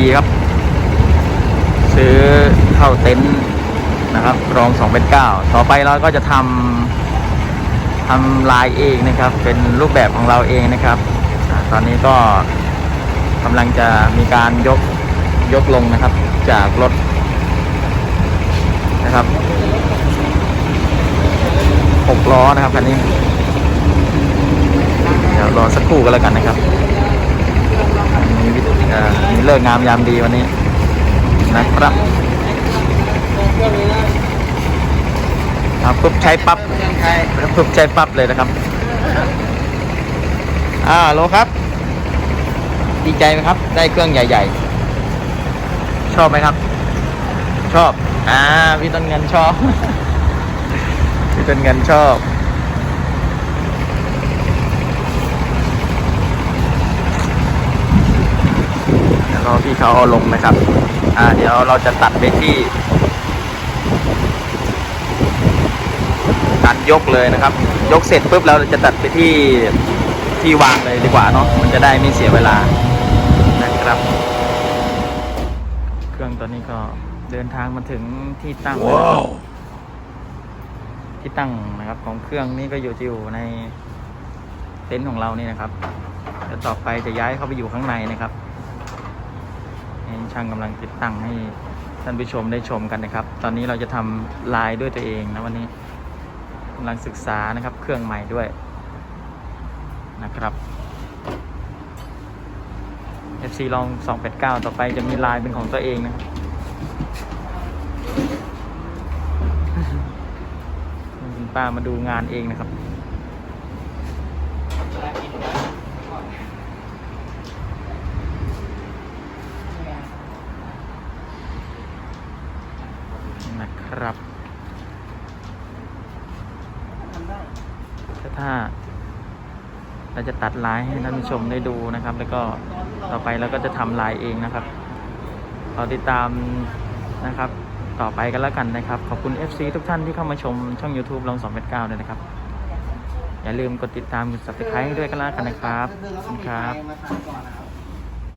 ดีครับ ซื้อเข้าเต็นท์นะครับ รอง2เป็น9ต่อไปเราก็จะทำทำลายเองนะครับ เป็นรูปแบบของเราเองนะครับ ตอนนี้ก็กำลังจะมีการยกยกลงนะครับ จากรถนะครับหกล้อนะครับคันนี้เดี๋ยวรอสักครู่ก็แล้วกันนะครับมีวิธีเอ่อมีเลิกงามยามดีวันนี้ นะครับครับปุ๊บใช้ปั๊บปุ๊บใช้ปั๊บเลยนะครับอ่าโลครับ ดีใจไหมครับ ได้เครื่องใหญ่ ๆ ชอบไหมครับ ชอบ อ่าพี่ต้นเงินชอบพี่ต้นเงินชอบ เดี๋ยวรอพี่เขาเอาลงนะครับ อ่า เดี๋ยวเราจะตัดไปที่ การยกเลยนะครับ ยกเสร็จปุ๊บเราจะตัดไปที่ที่วางเลยดีกว่าเนาะมันจะได้ไม่เสียเวลานะครับ เครื่องตัวนี้ก็เดินทางมาถึงที่ตั้งแล้วนะครับที่ตั้งนะครับของเครื่องนี้ก็อยู่ที่อยู่ในเต็นท์ของเรานี่นะครับเดี๋ยวต่อไปจะย้ายเข้าไปอยู่ข้างในนะครับ ให้ช่างกำลังติดตั้งให้ท่านผู้ชมได้ชมกันนะครับ ตอนนี้เราจะทำลายด้วยตัวเองนะวันนี้กำลังศึกษานะครับ เครื่องใหม่ด้วยนะครับ FC ลอง 289 ต่อไปจะมีลายเป็นของตัวเองนะครับคุณป้ามาดูงานเองนะครับ นะครับถ้าเราจะตัดลายให้ท่านผู้ชมได้ดูนะครับ แล้วก็ต่อไปเราก็จะทำลายเองนะครับเราติดตามนะครับ ต่อไปกันแล้วกันนะครับ ขอบคุณ FC ทุกท่านที่เข้ามาชมช่อง YouTube ลอง2 9ด้วยนะครับ อย่าลืมกดติดตามกด subscribe ด้วยกันแล้วกันนะครับขอบคุณครับ